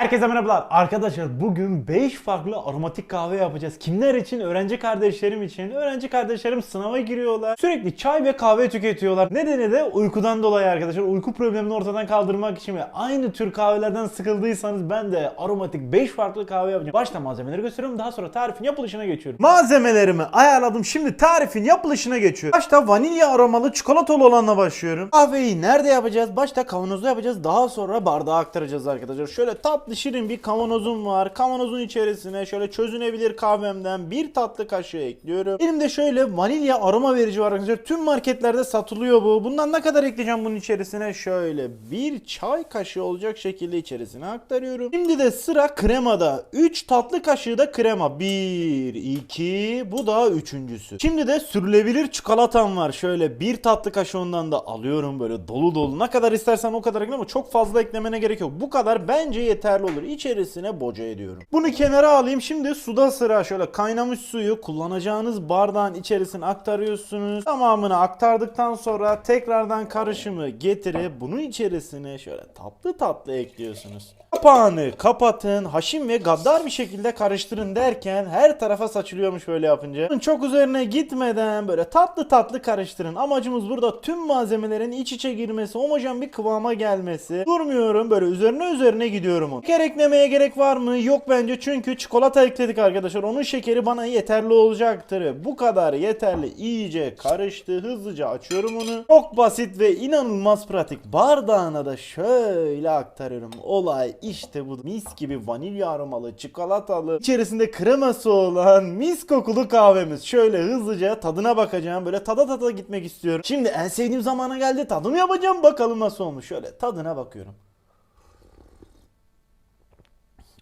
Herkese merhabalar. Arkadaşlar bugün 5 farklı aromatik kahve yapacağız. Kimler için? Öğrenci kardeşlerim için. Öğrenci kardeşlerim sınava giriyorlar. Sürekli çay ve kahve tüketiyorlar. Nedeni de uykudan dolayı arkadaşlar. Uyku problemini ortadan kaldırmak için ve aynı tür kahvelerden sıkıldıysanız ben de aromatik 5 farklı kahve yapacağım. Başta malzemeleri gösteriyorum. Daha sonra tarifin yapılışına geçiyorum. Malzemelerimi ayarladım. Şimdi tarifin yapılışına geçiyorum. Başta vanilya aromalı çikolatalı olanla başlıyorum. Kahveyi nerede yapacağız? Başta kavanozda yapacağız. Daha sonra bardağa aktaracağız arkadaşlar. Şöyle tatlı şirin bir kavanozum var. Kavanozun içerisine şöyle çözünebilir kahvemden bir tatlı kaşığı ekliyorum. Elimde şöyle vanilya aroma verici var arkadaşlar. Tüm marketlerde satılıyor bu. Bundan ne kadar ekleyeceğim bunun içerisine? Şöyle bir çay kaşığı olacak şekilde içerisine aktarıyorum. Şimdi de sıra kremada. 3 tatlı kaşığı da krema. 1, 2, bu da üçüncüsü. Şimdi de sürülebilir çikolatam var. Şöyle bir tatlı kaşığı ondan da alıyorum böyle dolu dolu. Ne kadar istersen o kadar ekle ama çok fazla eklemene gerek yok. Bu kadar bence yeterli olur. İçerisine boca ediyorum. Bunu kenara alayım. Şimdi suda sıra şöyle kaynamış suyu kullanacağınız bardağın içerisine aktarıyorsunuz. Tamamını aktardıktan sonra tekrardan karışımı getirip bunun içerisine şöyle tatlı tatlı ekliyorsunuz. Kapağını kapatın, haşim ve gaddar bir şekilde karıştırın derken her tarafa saçılıyormuş böyle yapınca. Çok üzerine gitmeden böyle tatlı tatlı karıştırın. Amacımız burada tüm malzemelerin iç içe girmesi, homojen bir kıvama gelmesi. Durmuyorum böyle üzerine üzerine gidiyorum onu. Şeker eklemeye gerek var mı? Yok bence çünkü çikolata ekledik arkadaşlar. Onun şekeri bana yeterli olacaktır. Bu kadar yeterli. İyice karıştı. Hızlıca açıyorum onu. Çok basit ve inanılmaz pratik. Bardağına da şöyle aktarıyorum. Olay işte bu. Mis gibi vanilya aromalı, çikolatalı, içerisinde kreması olan mis kokulu kahvemiz. Şöyle hızlıca tadına bakacağım. Böyle tada tada gitmek istiyorum. Şimdi en sevdiğim zamana geldi. Tadım yapacağım. Bakalım nasıl olmuş. Şöyle tadına bakıyorum.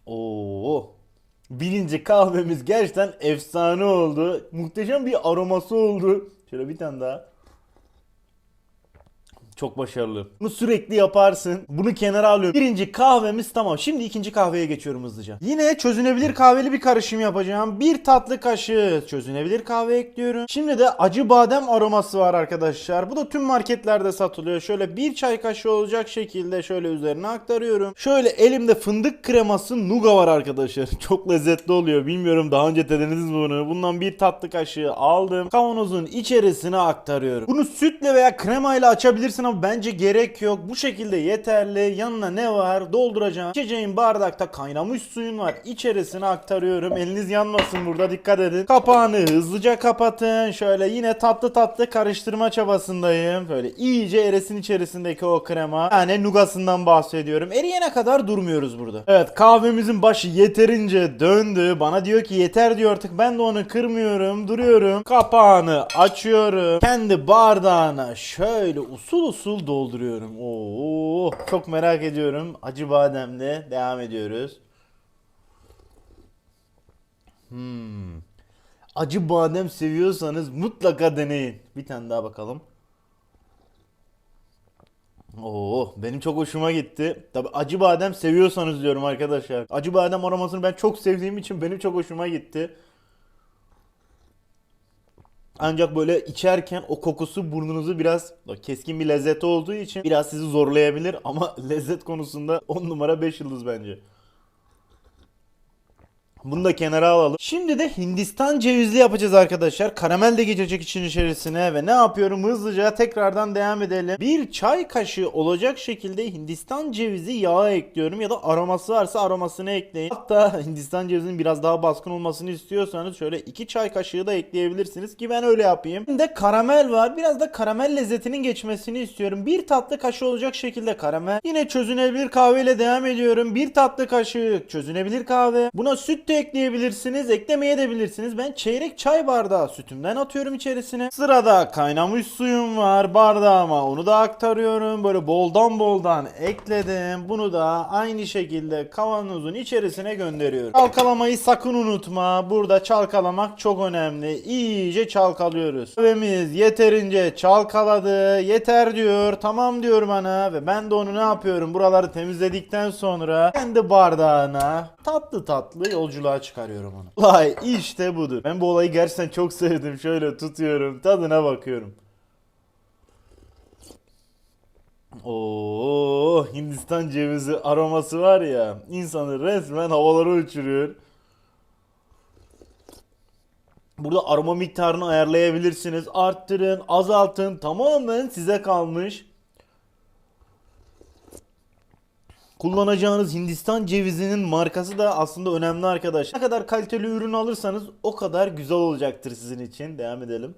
Oo. Birinci kahvemiz gerçekten efsane oldu. Muhteşem bir aroması oldu. Şöyle bir tane daha. Çok başarılı. Bunu sürekli yaparsın. Bunu kenara alıyorum. Birinci kahvemiz tamam. Şimdi ikinci kahveye geçiyorum hızlıca. Yine çözünebilir kahveli bir karışım yapacağım. Bir tatlı kaşığı çözünebilir kahve ekliyorum. Şimdi de acı badem aroması var arkadaşlar. Bu da tüm marketlerde satılıyor. Şöyle bir çay kaşığı olacak şekilde şöyle üzerine aktarıyorum. Şöyle elimde fındık kreması nuga var arkadaşlar. Çok lezzetli oluyor. Bilmiyorum daha önce denediniz mi bunu. Bundan bir tatlı kaşığı aldım. Kavanozun içerisine aktarıyorum. Bunu sütle veya kremayla açabilirsin ama bence gerek yok. Bu şekilde yeterli. Yanına ne var? Dolduracağım. İçeceğin bardakta kaynamış suyun var. İçerisine aktarıyorum. Eliniz yanmasın burada dikkat edin. Kapağını hızlıca kapatın. Şöyle yine tatlı tatlı karıştırma çabasındayım. Böyle iyice erisin içerisindeki o krema. Yani nugasından bahsediyorum. Eriyene kadar durmuyoruz burada. Evet kahvemizin başı yeterince döndü. Bana diyor ki yeter diyor artık. Ben de onu kırmıyorum. Duruyorum. Kapağını açıyorum. Kendi bardağına şöyle usul usul dolduruyorum. Oo, çok merak ediyorum. Acı bademle devam ediyoruz. Hmm. Acı badem seviyorsanız mutlaka deneyin. Bir tane daha bakalım. Oo, benim çok hoşuma gitti. Tabi acı badem seviyorsanız diyorum arkadaşlar. Acı badem aromasını ben çok sevdiğim için benim çok hoşuma gitti. Ancak böyle içerken o kokusu burnunuzu biraz keskin bir lezzeti olduğu için biraz sizi zorlayabilir ama lezzet konusunda 10 numara 5 yıldız bence. Bunu da kenara alalım. Şimdi de Hindistan cevizli yapacağız arkadaşlar. Karamel de geçecek için içerisine ve ne yapıyorum hızlıca tekrardan devam edelim. Bir çay kaşığı olacak şekilde Hindistan cevizi yağı ekliyorum ya da aroması varsa aromasını ekleyin. Hatta Hindistan cevizinin biraz daha baskın olmasını istiyorsanız şöyle iki çay kaşığı da ekleyebilirsiniz ki ben öyle yapayım. Şimdi de karamel var. Biraz da karamel lezzetinin geçmesini istiyorum. Bir tatlı kaşığı olacak şekilde karamel. Yine çözünebilir kahveyle devam ediyorum. Bir tatlı kaşığı çözünebilir kahve. Buna süt de ekleyebilirsiniz. Eklemeye de bilirsiniz. Ben çeyrek çay bardağı sütümden atıyorum içerisine. Sırada kaynamış suyum var bardağıma. Onu da aktarıyorum. Böyle boldan boldan ekledim. Bunu da aynı şekilde kavanozun içerisine gönderiyorum. Çalkalamayı sakın unutma. Burada çalkalamak çok önemli. İyice çalkalıyoruz. Kahvemiz yeterince çalkaladı. Yeter diyor. Tamam diyor bana. Ve ben de onu ne yapıyorum? Buraları temizledikten sonra kendi bardağına tatlı tatlı yolculuğa çıkarıyorum onu. Vay işte budur. Ben bu olayı gerçekten çok sevdim. Şöyle tutuyorum. Tadına bakıyorum. Oo, Hindistan cevizi aroması var ya insanı resmen havalara uçuruyor. Burada aroma miktarını ayarlayabilirsiniz. Arttırın, azaltın. Tamamen size kalmış. Kullanacağınız Hindistan cevizinin markası da aslında önemli arkadaşlar. Ne kadar kaliteli ürün alırsanız o kadar güzel olacaktır sizin için. Devam edelim.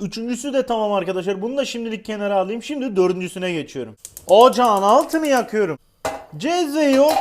Üçüncüsü de tamam arkadaşlar. Bunu da şimdilik kenara alayım. Şimdi dördüncüsüne geçiyorum. Ocağın altını yakıyorum. Cezveyi yok.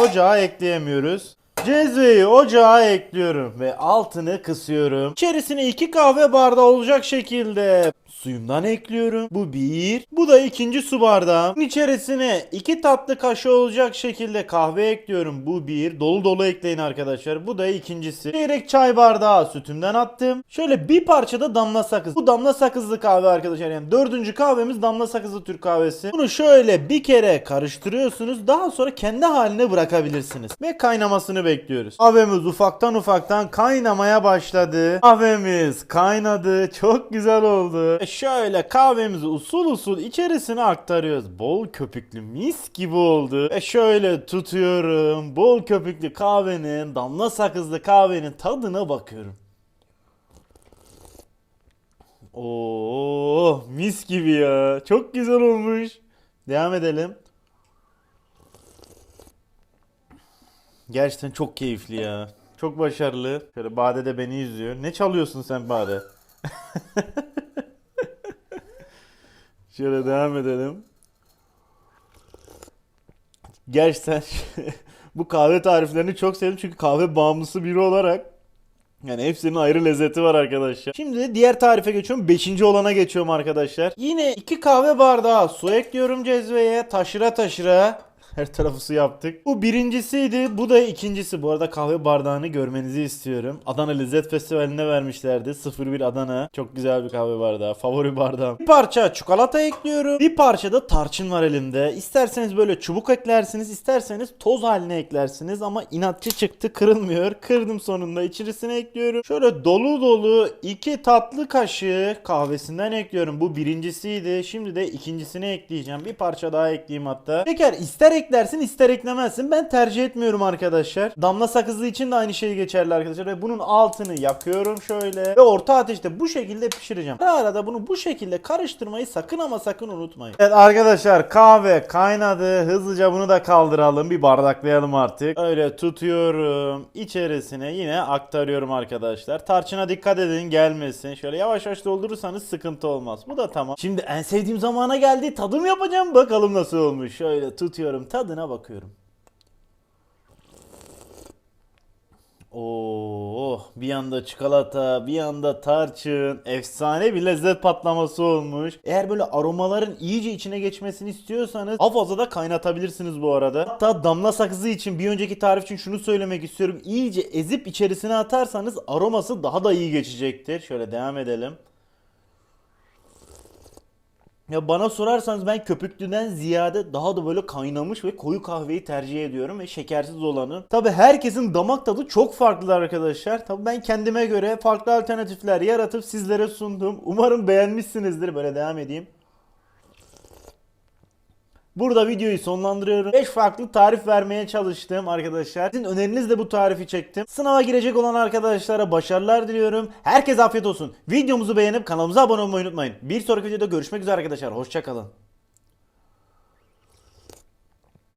Ocağa ekleyemiyoruz. Cezveyi ocağa ekliyorum ve altını kısıyorum. İçerisine iki kahve bardağı olacak şekilde suyumdan ekliyorum. Bu bir. Bu da ikinci su bardağı. İçerisine iki tatlı kaşığı olacak şekilde kahve ekliyorum. Bu bir. Dolu dolu ekleyin arkadaşlar. Bu da ikincisi. Çeyrek çay bardağı sütümden attım. Şöyle bir parça da damla sakız. Bu damla sakızlı kahve arkadaşlar. Yani dördüncü kahvemiz damla sakızlı Türk kahvesi. Bunu şöyle bir kere karıştırıyorsunuz. Daha sonra kendi haline bırakabilirsiniz. Ve kaynamasını bekliyoruz. Kahvemiz ufaktan ufaktan kaynamaya başladı. Kahvemiz kaynadı. Çok güzel oldu. Ve şöyle kahvemizi usul usul içerisine aktarıyoruz. Bol köpüklü mis gibi oldu. Ve şöyle tutuyorum. Bol köpüklü kahvenin, damla sakızlı kahvenin tadına bakıyorum. Oo, mis gibi ya. Çok güzel olmuş. Devam edelim. Gerçekten çok keyifli ya. Çok başarılı. Şöyle Bade de beni izliyor. Ne çalıyorsun sen Bade? Şöyle devam edelim. Gerçekten bu kahve tariflerini çok sevdim çünkü kahve bağımlısı biri olarak yani hepsinin ayrı lezzeti var arkadaşlar. Şimdi diğer tarife geçiyorum. Beşinci olana geçiyorum arkadaşlar. Yine iki kahve bardağı su ekliyorum cezveye. Taşıra taşıra. Her tarafı su yaptık. Bu birincisiydi. Bu da ikincisi. Bu arada kahve bardağını görmenizi istiyorum. Adana Lezzet Festivali'nde vermişlerdi. 01 Adana. Çok güzel bir kahve bardağı. Favori bardağım. Bir parça çikolata ekliyorum. Bir parça da tarçın var elimde. İsterseniz böyle çubuk eklersiniz. isterseniz toz haline eklersiniz. Ama inatçı çıktı. Kırılmıyor. Kırdım sonunda. İçerisine ekliyorum. Şöyle dolu dolu iki tatlı kaşığı kahvesinden ekliyorum. Bu birincisiydi. Şimdi de ikincisini ekleyeceğim. Bir parça daha ekleyeyim hatta. Şeker ister eklersin ister eklemezsin. Ben tercih etmiyorum arkadaşlar. Damla sakızlı için de aynı şey geçerli arkadaşlar. Ve bunun altını yakıyorum şöyle. Ve orta ateşte bu şekilde pişireceğim. Ara arada bunu bu şekilde karıştırmayı sakın ama sakın unutmayın. Evet arkadaşlar kahve kaynadı. Hızlıca bunu da kaldıralım. Bir bardaklayalım artık. Öyle tutuyorum. İçerisine yine aktarıyorum arkadaşlar. Tarçına dikkat edin gelmesin. Şöyle yavaş yavaş doldurursanız sıkıntı olmaz. Bu da tamam. Şimdi en sevdiğim zamana geldi. Tadım yapacağım. Bakalım nasıl olmuş. Şöyle tutuyorum. Tadına bakıyorum. Oo, bir yanda çikolata, bir yanda tarçın, efsane bir lezzet patlaması olmuş. Eğer böyle aromaların iyice içine geçmesini istiyorsanız daha fazla da kaynatabilirsiniz bu arada. Hatta damla sakızı için bir önceki tarif için şunu söylemek istiyorum. İyice ezip içerisine atarsanız aroması daha da iyi geçecektir. Şöyle devam edelim. Ya bana sorarsanız ben köpüklüden ziyade daha da böyle kaynamış ve koyu kahveyi tercih ediyorum ve şekersiz olanı. Tabi herkesin damak tadı çok farklı arkadaşlar. Tabi ben kendime göre farklı alternatifler yaratıp sizlere sundum. Umarım beğenmişsinizdir. Böyle devam edeyim. Burada videoyu sonlandırıyorum. 5 farklı tarif vermeye çalıştım arkadaşlar. Sizin önerinizle bu tarifi çektim. Sınava girecek olan arkadaşlara başarılar diliyorum. Herkese afiyet olsun. Videomuzu beğenip kanalımıza abone olmayı unutmayın. Bir sonraki videoda görüşmek üzere arkadaşlar. Hoşçakalın.